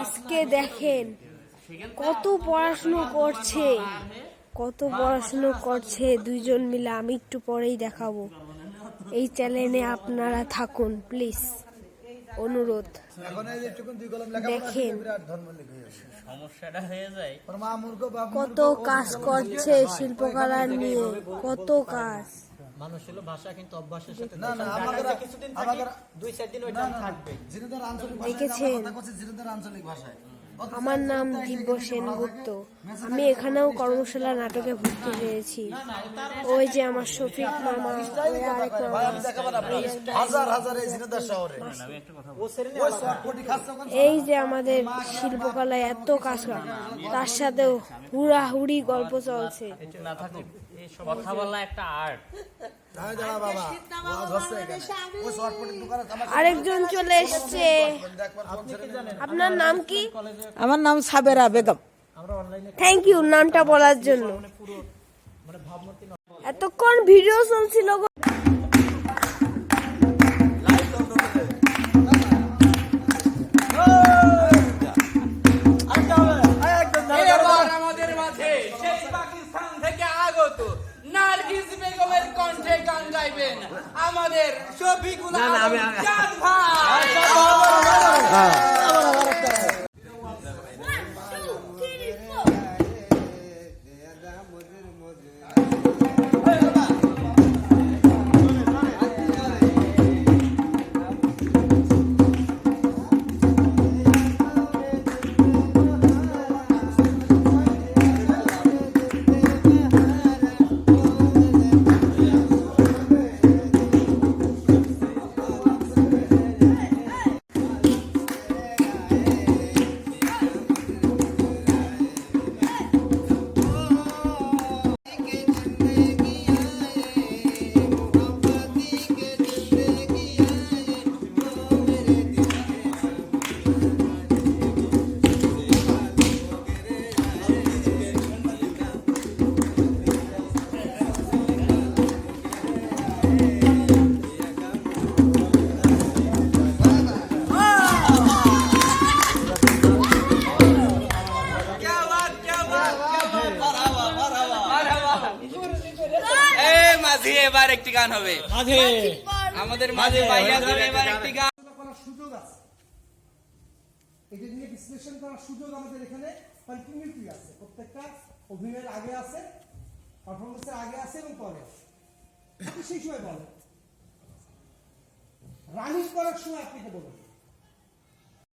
আজকে দেখেন কত পড়াশুনো করছে কত পড়াশুনো করছে দুইজন মিলে আমি একটু পরেই দেখাবো। এই চ্যানেলে আপনারা থাকুন প্লিজ অনুরোধ। এখন এই যে একটুকুন দুই কলম লেখা দেখেন। হয়ে কত কাজ করছে শিল্পকলা নিয়ে কত কাজ। মানুষ হলো ভাষা কিন্তু অভ্যাসের সাথে না না আমাদের কিছুদিন আমাদের দুই চার দিন ওইটা থাকবে। জিনেদার আঞ্চলিক ভাষায়? কথা করছি জিনেদার আঞ্চলিক ভাষায়। আমার নাম দিব্য সেনগুপ্ত। আমি এখানেও কর্মশালা নাটকে ভর্তি হয়েছি। ওই যে আমার শফিক মামা ওই আরেক। হাজার হাজার এই শহরে। এই যে আমাদের শিল্পকলায় এত কাজ করে তার সাথেও হুড়াহুড়ি গল্প চলছে। কথা বলা একটা আর্ট আরেকজন চলে এসছে। আপনার নাম কি? আমার নাম সাবেরা বেগম। থ্যাংক ইউ নামটা বলার জন্য। এতক্ষণ ভিডিও চলছিল আমাদের শফিকুল আলম চাঁদ ভাই। মাঝি এবার একটি গান হবে। মাঝে। আমাদের মাঝে ভাইয়া যাবে এবার একটি গান। করার সুযোগ আছে। এটা নিয়ে বিশ্লেষণ করার সুযোগ আমাদের এখানে কন্টিনিউটি আছে। প্রত্যেকটা অভিনয়ের আগে আছে পারফরমেন্সের আগে আছে এবং পরে সেই সময় বলেন। রানিং করার সময় আপনি বলুন।